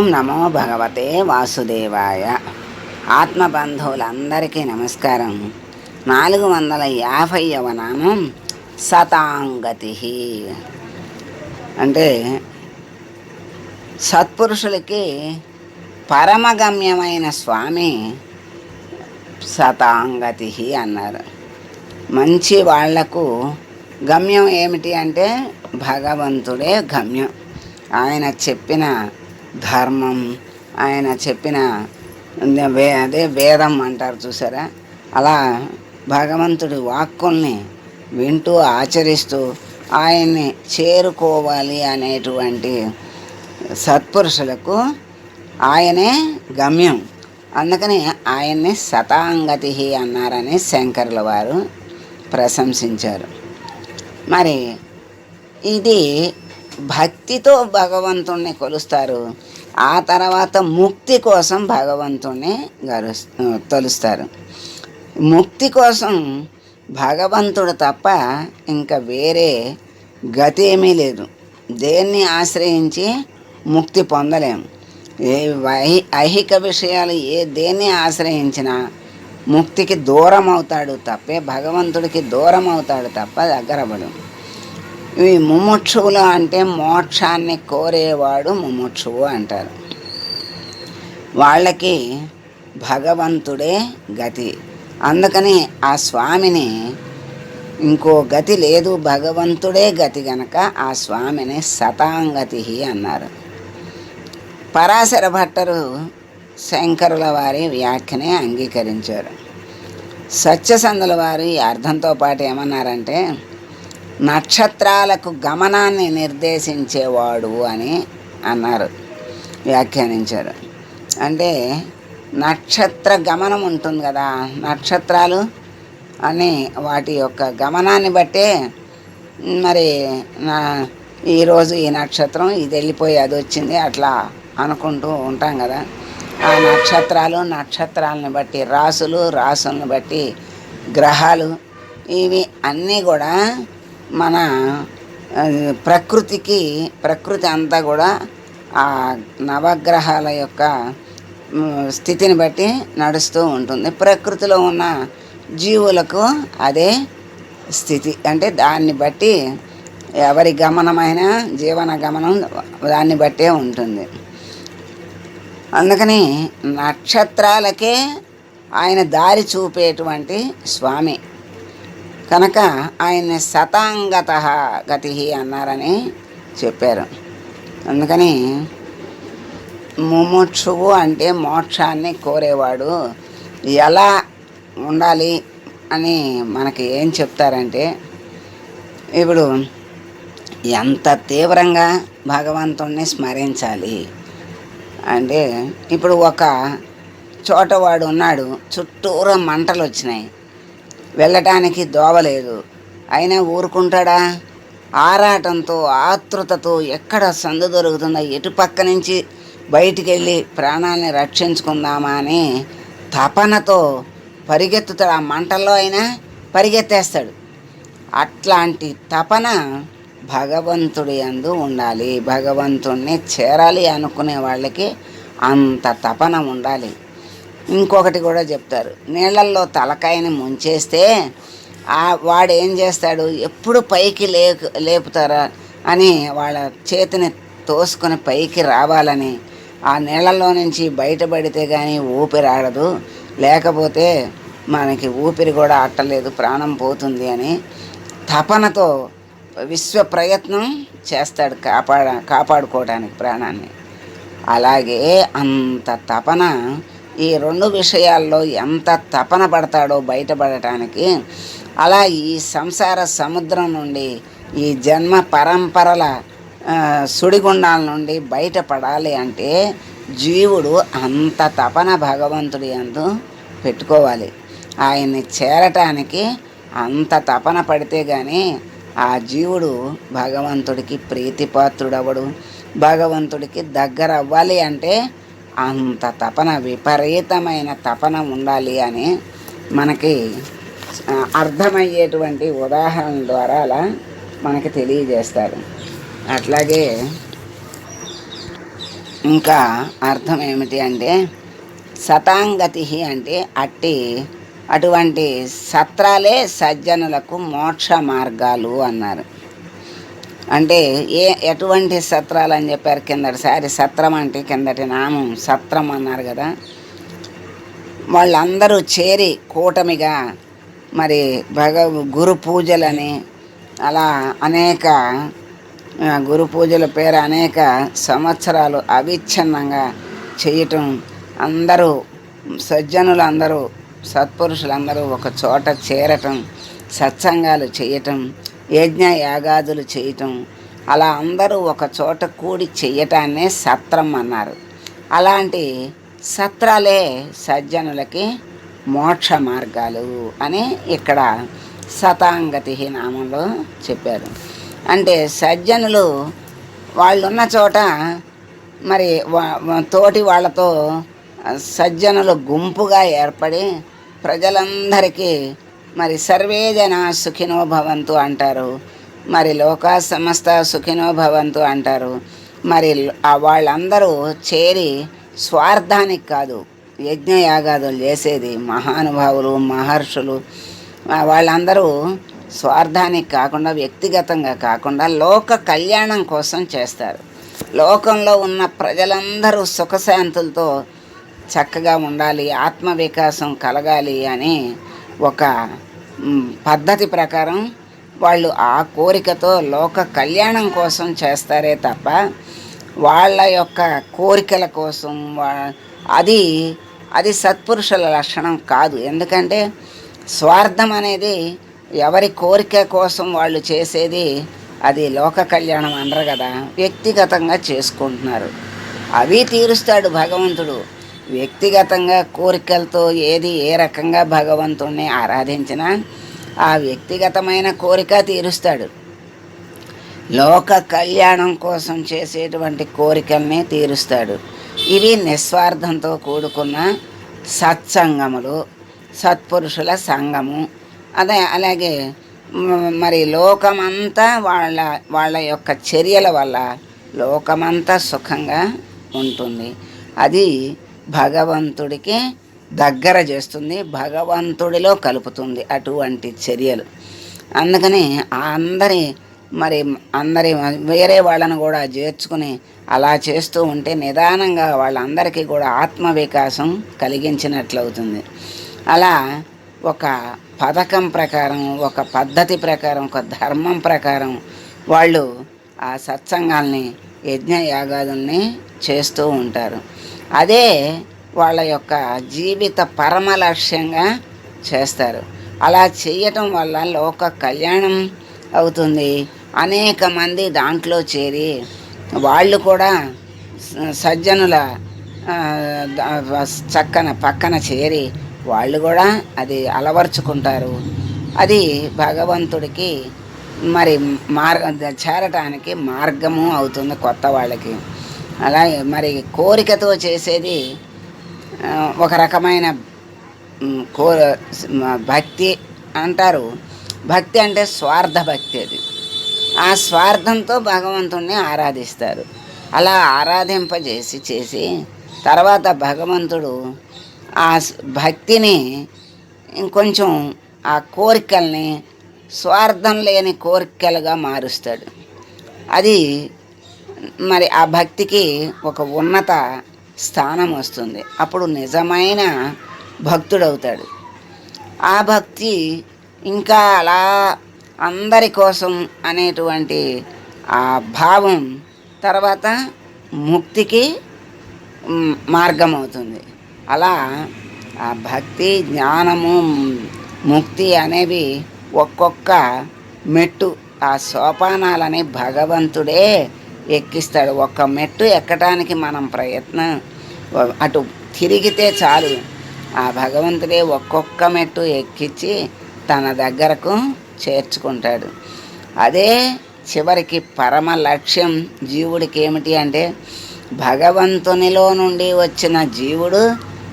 ఓం నమో భగవతే వాసుదేవాయ. ఆత్మబంధువులందరికీ నమస్కారం. నాలుగు వందల యాభైవ నామం సతాంగతి. అంటే సత్పురుషులకి పరమగమ్యమైన స్వామి సతాంగతి అన్నారు. మంచి వాళ్ళకు గమ్యం ఏమిటి అంటే భగవంతుడే గమ్యం. ఆయన చెప్పిన ధర్మం ఆయన చెప్పిన వే అదే వేదం అంటారు చూసారా? అలా భగవంతుడి వాక్కుల్ని వింటూ ఆచరిస్తూ ఆయన్ని చేరుకోవాలి అనేటువంటి సత్పురుషులకు ఆయనే గమ్యం. అందుకని ఆయన్ని శతాంగతి అన్నారని శంకరుల వారు ప్రశంసించారు. మరి ఇది భక్తితో భగవంతుణ్ణి కొలుస్తారు. ఆ తర్వాత ముక్తి కోసం భగవంతుణ్ణి గరు తొలుస్తారు. ముక్తి కోసం భగవంతుడు తప్ప ఇంకా వేరే గతి ఏమీ లేదు. దేన్ని ఆశ్రయించి ముక్తి పొందలేము ఏ ఐహిక విషయాలు ఏ దేన్ని ఆశ్రయించినా ముక్తికి దూరం అవుతాడు తప్పే భగవంతుడికి దూరం అవుతాడు తప్ప దగ్గరపడు ఈ ముముక్షువులు అంటే మోక్షాన్ని కోరేవాడు ముముక్షువు అంటారు. వాళ్ళకి భగవంతుడే గతి. అందుకని ఆ స్వామిని ఇంకో గతి లేదు భగవంతుడే గతి గనక ఆ స్వామిని శతాంగతి అన్నారు. పరాశర భట్టరు శంకరుల వారి వ్యాఖ్యనే అంగీకరించారు. సత్యసంధుల వారు ఈ అర్థంతో పాటు ఏమన్నారంటే నక్షత్రాలకు గమనాన్ని నిర్దేశించేవాడు అని అన్నారు వ్యాఖ్యానించారు. అంటే నక్షత్ర గమనం ఉంటుంది కదా నక్షత్రాలు అని వాటి యొక్క గమనాన్ని బట్టే మరి నా ఈరోజు ఈ నక్షత్రం ఇది వెళ్ళిపోయి అది వచ్చింది అట్లా అనుకుంటూ ఉంటాం కదా. ఆ నక్షత్రాలు నక్షత్రాలను బట్టి రాసులు రాసులను బట్టి గ్రహాలు ఇవి అన్నీ కూడా మన ప్రకృతికి ప్రకృతి అంతా కూడా ఆ నవగ్రహాల యొక్క స్థితిని బట్టి నడుస్తూ ఉంటుంది. ప్రకృతిలో ఉన్న జీవులకు అదే స్థితి. అంటే దాన్ని బట్టి ఎవరి గమనమైన జీవన గమనం దాన్ని బట్టే ఉంటుంది. అందుకని నక్షత్రాలకే ఆయన దారి చూపేటువంటి స్వామి. కనుక ఆయన్ని శతాంగత గతి అన్నారని చెప్పారు. అందుకని ముముక్షువు అంటే మోక్షాన్ని కోరేవాడు ఎలా ఉండాలి అని మనకి ఏం చెప్తారంటే ఇప్పుడు ఎంత తీవ్రంగా భగవంతుణ్ణి స్మరించాలి అంటే ఇప్పుడు ఒక చోట వాడు ఉన్నాడు చుట్టూరా మంటలు వచ్చినాయి వెళ్ళటానికి దోవలేదు. అయినా ఊరుకుంటాడా? ఆరాటంతో ఆతృతతో ఎక్కడ సందు దొరుకుతుందో ఎటు పక్క నుంచి బయటికి వెళ్ళి ప్రాణాలని రక్షించుకుందామా అని తపనతో పరిగెత్తుతాడు. ఆ మంటల్లో అయినా పరిగెత్తేస్తాడు. అట్లాంటి తపన భగవంతుడి అందు ఉండాలి. భగవంతుణ్ణి చేరాలి అనుకునే వాళ్ళకి అంత తపన ఉండాలి. ఇంకొకటి కూడా చెప్తారు. నీళ్ళల్లో తలకాయని ముంచేస్తే వాడు ఏం చేస్తాడు? ఎప్పుడు పైకి లే లేపుతారా అని వాళ్ళ చేతిని తోసుకొని పైకి రావాలని ఆ నీళ్ళల్లో నుంచి బయటపడితే కానీ ఊపిరి ఆడదు. లేకపోతే మనకి ఊపిరి కూడా అట్టలేదు ప్రాణం పోతుంది అని తపనతో విశ్వ ప్రయత్నం చేస్తాడు కాపాడ కాపాడుకోవడానికి ప్రాణాన్ని. అలాగే అంత తపన ఈ రెండు విషయాల్లో ఎంత తపన పడతాడో బయటపడటానికి అలా ఈ సంసార సముద్రం నుండి ఈ జన్మ పరంపరల సుడిగుండాల నుండి బయటపడాలి అంటే జీవుడు అంత తపన భగవంతుడి అందు పెట్టుకోవాలి. ఆయన్ని చేరటానికి అంత తపన పడితే కానీ ఆ జీవుడు భగవంతుడికి ప్రీతిపాత్రుడవడు. భగవంతుడికి దగ్గర అవ్వాలి అంటే అంత తపన విపరీతమైన తపన ఉండాలి అని మనకి అర్థమయ్యేటువంటి ఉదాహరణ ద్వారా అలా మనకి తెలియజేస్తారు. అట్లాగే ఇంకా అర్థం ఏమిటి అంటే సతాంగతి అంటే అట్టి అటువంటి సత్రాలే సజ్జనులకు మోక్ష మార్గాలు అన్నారు. అంటే ఏ ఎటువంటి సత్రాలు అని చెప్పారు కిందటిసారి సత్రం అంటే కిందటి నామం సత్రం అన్నారు కదా. వాళ్ళందరూ చేరి కూటమిగా మరి భగ గురు పూజలని అలా అనేక గురు పూజల పేరు అనేక సంవత్సరాలు అవిచ్ఛిన్నంగా చేయటం అందరూ సజ్జనులు అందరూ సత్పురుషులందరూ ఒక చోట చేరటం సత్సంగాలు చేయటం యజ్ఞ యాగాదులు చేయటం. అలా అందరూ ఒక చోట కూడి చెయ్యటాన్నే సత్రం అన్నారు. అలాంటి సత్రాలే సజ్జనులకి మోక్ష మార్గాలు అని ఇక్కడ శతాంగతి నామంలో చెప్పారు. అంటే సజ్జనులు వాళ్ళున్న చోట మరి వా- తోటి వాళ్ళతో సజ్జనులు గుంపుగా ఏర్పడి ప్రజలందరికీ మరి సర్వే జన సుఖినో భవంతు అంటారు. మరి లోకా సమస్త సుఖినో భవంతు అంటారు. మరి వాళ్ళందరూ చేరి స్వార్థానికి కాదు యజ్ఞయాగాదులు చేసేది మహానుభావులు మహర్షులు. వాళ్ళందరూ స్వార్థానికి కాకుండా వ్యక్తిగతంగా కాకుండా లోక కళ్యాణం కోసం చేస్తారు. లోకంలో ఉన్న ప్రజలందరూ సుఖశాంతులతో చక్కగా ఉండాలి ఆత్మ వికాసం కలగాలి అని ఒక పద్ధతి ప్రకారం వాళ్ళు ఆ కోరికతో లోక కళ్యాణం కోసం చేస్తారే తప్ప వాళ్ళ యొక్క కోరికల కోసం వా- అది అది సత్పురుషుల లక్షణం కాదు. ఎందుకంటే స్వార్థం అనేది ఎవరి కోరిక కోసం వాళ్ళు చేసేది అది లోక కళ్యాణం అనరు కదా వ్యక్తిగతంగా చేసుకుంటున్నారు. అవి తీరుస్తాడు భగవంతుడు. వ్యక్తిగతంగా కోరికలతో ఏది ఏ రకంగా భగవంతుణ్ణి ఆరాధించినా ఆ వ్యక్తిగతమైన కోరిక తీరుస్తాడు. లోక కళ్యాణం కోసం చేసేటువంటి కోరికల్ని తీరుస్తాడు. ఇవి నిస్వార్థంతో కూడుకున్న సత్సంగములు సత్పురుషుల సంఘము అదే అలాగే మరి లోకమంతా వాళ్ళ వాళ్ళ యొక్క చర్యల వల్ల లోకమంతా సుఖంగా ఉంటుంది. అది భగవంతుడికి దగ్గర చేస్తుంది భగవంతుడిలో కలుపుతుంది అటువంటి చర్యలు. అందుకని అందరి మరి అందరి వేరే వాళ్ళను కూడా చేర్చుకుని అలా చేస్తూ ఉంటే నిదానంగా వాళ్ళందరికీ కూడా ఆత్మ వికాసం కలిగించినట్లవుతుంది. అలా ఒక పథకం ప్రకారం ఒక పద్ధతి ప్రకారం ఒక ధర్మం ప్రకారం వాళ్ళు ఆ సత్సంగాల్ని యజ్ఞ యాగాదుల్ని చేస్తూ ఉంటారు. అదే వాళ్ళ యొక్క జీవిత పరమ లక్ష్యంగా చేస్తారు. అలా చేయటం వల్ల లోక కళ్యాణం అవుతుంది. అనేక మంది దాంట్లో చేరి వాళ్ళు కూడా సజ్జనుల చక్కన పక్కన చేరి వాళ్ళు కూడా అది అలవర్చుకుంటారు. అది భగవంతుడికి మరి మార్గ చేరటానికి మార్గము అవుతుంది కొత్త వాళ్ళకి. అలాగే మరి కోరికతో చేసేది ఒక రకమైన కో భక్తి అంటారు. భక్తి అంటే స్వార్థ భక్తి అది. ఆ స్వార్థంతో భగవంతుణ్ణి ఆరాధిస్తారు. అలా ఆరాధింపజేసి చేసి తర్వాత భగవంతుడు ఆ భక్తిని ఇంకొంచెం ఆ కోరికల్ని స్వార్థం లేని కోరికలుగా మారుస్తాడు. అది మరి ఆ భక్తికి ఒక ఉన్నత స్థానం వస్తుంది. అప్పుడు నిజమైన భక్తుడవుతాడు. ఆ భక్తి ఇంకా అలా అందరి కోసం అనేటువంటి ఆ భావం తర్వాత ముక్తికి మార్గం అవుతుంది అలా ఆ భక్తి జ్ఞానము ముక్తి అనేవి ఒక్కొక్క మెట్టు ఆ సోపానాలని భగవంతుడే ఎక్కిస్తాడు. ఒక్క మెట్టు ఎక్కడానికి మనం ప్రయత్నం అటు తిరిగితే చాలు. ఆ భగవంతుడే ఒక్కొక్క మెట్టు ఎక్కించి తన దగ్గరకు చేర్చుకుంటాడు. అదే చివరికి పరమ లక్ష్యం జీవుడికి ఏమిటి అంటే భగవంతునిలో నుండి వచ్చిన జీవుడు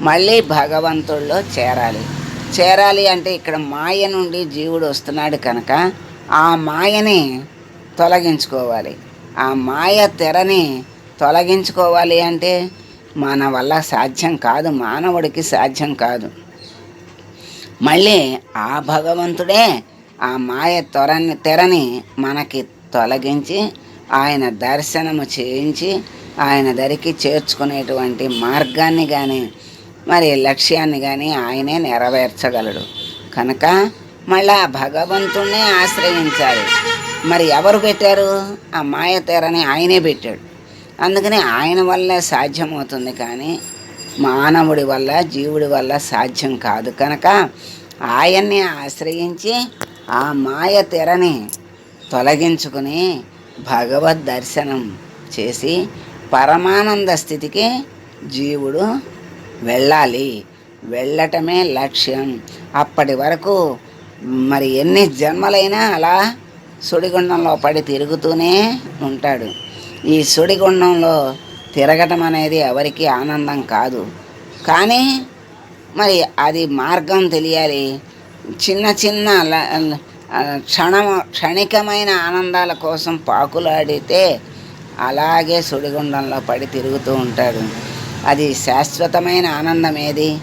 మళ్ళీ భగవంతుడిలో చేరాలి. చేరాలి అంటే ఇక్కడ మాయ నుండి జీవుడు వస్తున్నాడు కనుక ఆ మాయని తొలగించుకోవాలి. ఆ మాయ తెరని తొలగించుకోవాలి అంటే మన వల్ల సాధ్యం కాదు మానవుడికి సాధ్యం కాదు. మళ్ళీ ఆ భగవంతుడే ఆ మాయ త్వరని తెరని మనకి తొలగించి ఆయన దర్శనము చేయించి ఆయన దరికి చేర్చుకునేటువంటి మార్గాన్ని కానీ మరి లక్ష్యాన్ని కానీ ఆయనే నెరవేర్చగలడు. కనుక మళ్ళీ ఆ భగవంతుణ్ణే ఆశ్రయించాలి. మరి ఎవరు పెట్టారు? ఆ మాయతీరని ఆయనే పెట్టాడు. అందుకని ఆయన వల్ల సాధ్యమవుతుంది కానీ మానవుడి వల్ల జీవుడి వల్ల సాధ్యం కాదు కనుక ఆయన్ని ఆశ్రయించి ఆ మాయ తెరని తొలగించుకుని భగవద్ దర్శనం చేసి పరమానంద స్థితికి జీవుడు వెళ్ళాలి. వెళ్ళటమే లక్ష్యం. అప్పటి వరకు మరి ఎన్ని జన్మలైనా అలా సుడిగుండంలో పడి తిరుగుతూనే ఉంటాడు. ఈ సుడిగుండంలో తిరగటం అనేది ఎవరికి ఆనందం కాదు. కానీ మరి అది మార్గం తెలియాలి. చిన్న చిన్న ల- క్షణికమైన ఆనందాల కోసం పాకులాడితే అలాగే సుడిగుండంలో పడి తిరుగుతూ ఉంటాడు. అది శాశ్వతమైన ఆనందం ఏది?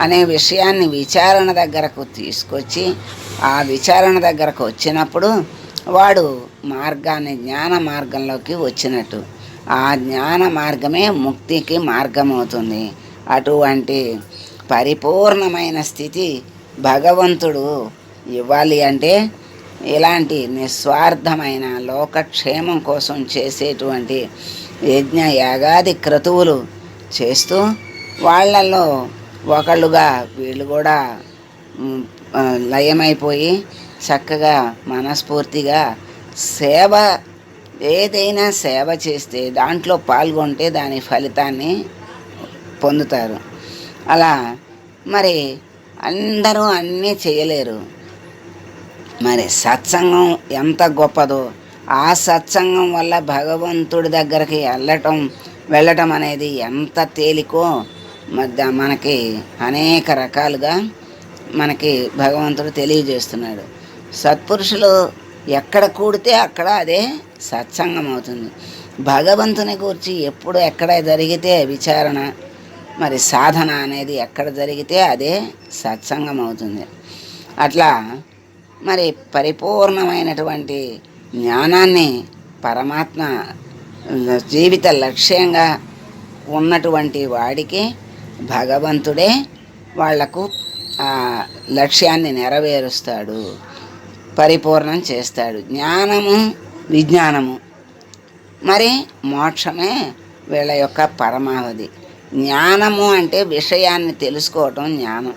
అనే విషయాన్ని విచారణ దగ్గరకు తీసుకొచ్చి ఆ విచారణ దగ్గరకు వచ్చినప్పుడు వాడు మార్గాన్ని జ్ఞాన మార్గంలోకి వచ్చినట్టు. ఆ జ్ఞాన మార్గమే ముక్తికి మార్గం అవుతుంది అటువంటి పరిపూర్ణమైన స్థితి భగవంతుడు ఇవ్వాలి అంటే ఇలాంటి నిస్వార్థమైన లోకక్షేమం కోసం చేసేటువంటి యజ్ఞ యాగాది క్రతువులు చేస్తూ వాళ్ళల్లో ఒకళ్ళుగా వీళ్ళు కూడా లయమైపోయి చక్కగా మనస్ఫూర్తిగా సేవ ఏదైనా సేవ చేస్తే దాంట్లో పాల్గొంటే దాని ఫలితాన్ని పొందుతారు. అలా మరి అందరూ అన్నీ చేయలేరు. మరి సత్సంగం ఎంత గొప్పదో ఆ సత్సంగం వల్ల భగవంతుడి దగ్గరికి వెళ్ళటం వెళ్ళటం అనేది ఎంత తేలికో మధ్య మనకి అనేక రకాలుగా మనకి భగవంతుడు తెలియజేస్తున్నాడు. సత్పురుషులు ఎక్కడ కూడితే అక్కడ అదే సత్సంగం అవుతుంది. భగవంతుని గురించి ఎప్పుడు ఎక్కడ జరిగితే విచారణ మరి సాధన అనేది ఎక్కడ జరిగితే అదే సత్సంగం అవుతుంది. అట్లా మరి పరిపూర్ణమైనటువంటి జ్ఞానాన్ని పరమాత్మ జీవిత లక్ష్యంగా ఉన్నటువంటి వాడికి భగవంతుడే వాళ్ళకు ఆ లక్ష్యాన్ని నెరవేరుస్తాడు. పరిపూర్ణం చేస్తాడు. జ్ఞానము విజ్ఞానము. మరి మోక్షమే వీళ్ళ యొక్క పరమావధి. జ్ఞానము అంటే విషయాన్ని తెలుసుకోవటం జ్ఞానం.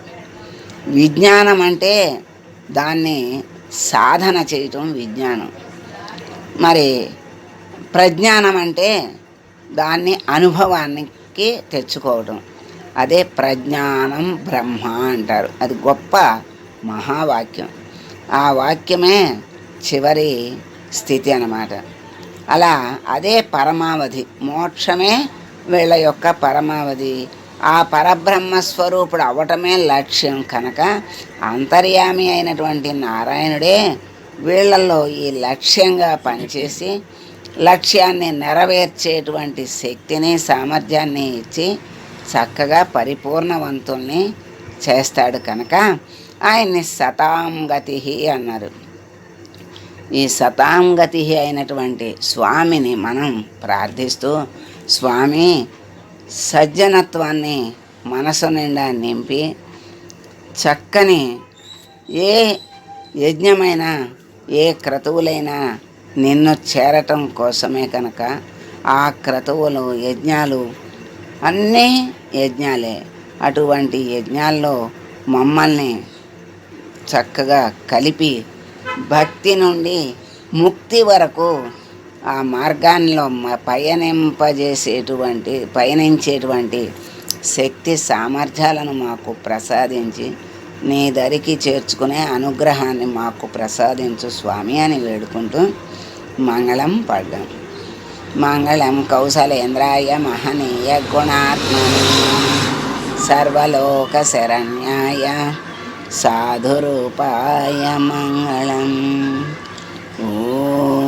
విజ్ఞానం అంటే దాన్ని సాధన చేయటం విజ్ఞానం. మరి ప్రజ్ఞానం అంటే దాన్ని అనుభవానికి తెచ్చుకోవటం. అదే ప్రజ్ఞానం బ్రహ్మ అంటారు. అది గొప్ప మహావాక్యం. ఆ వాక్యమే చివరి స్థితి అన్నమాట. అలా అదే పరమావధి మోక్షమే వీళ్ళ యొక్క పరమావధి. ఆ పరబ్రహ్మస్వరూపుడు అవటమే లక్ష్యం కనుక అంతర్యామి అయినటువంటి నారాయణుడే వీళ్ళల్లో ఈ లక్ష్యంగా పనిచేసి లక్ష్యాన్ని నెరవేర్చేటువంటి శక్తిని సామర్థ్యాన్ని ఇచ్చి చక్కగా పరిపూర్ణవంతుల్ని చేస్తాడు కనుక ఆయన్ని సతాం గతి అన్నారు. ఈ సతాం గతి అయినటువంటి స్వామిని మనం ప్రార్థిస్తూ స్వామి సజ్జనత్వాన్ని మనసు నిండా నింపి చక్కని ఏ యజ్ఞమైనా ఏ క్రతువులైనా నిన్ను చేరటం కోసమే కనుక ఆ క్రతువులు యజ్ఞాలు అన్నీ యజ్ఞాలే. అటువంటి యజ్ఞాల్లో మమ్మల్ని చక్కగా కలిపి భక్తి నుండి ముక్తి వరకు ఆ మార్గాల్లో పయనింపజేసేటువంటి పయనించేటువంటి శక్తి సామర్థ్యాలను మాకు ప్రసాదించి నీ దరికి చేర్చుకునే అనుగ్రహాన్ని మాకు ప్రసాదించు స్వామి అని వేడుకుంటూ మంగళం పడ్డాం. మంగళం కౌశలేంద్రాయ మహనీయ గుణాత్మని సర్వలోక శరణ్యాయ साधुरूपाय मङ्गलम्। ओ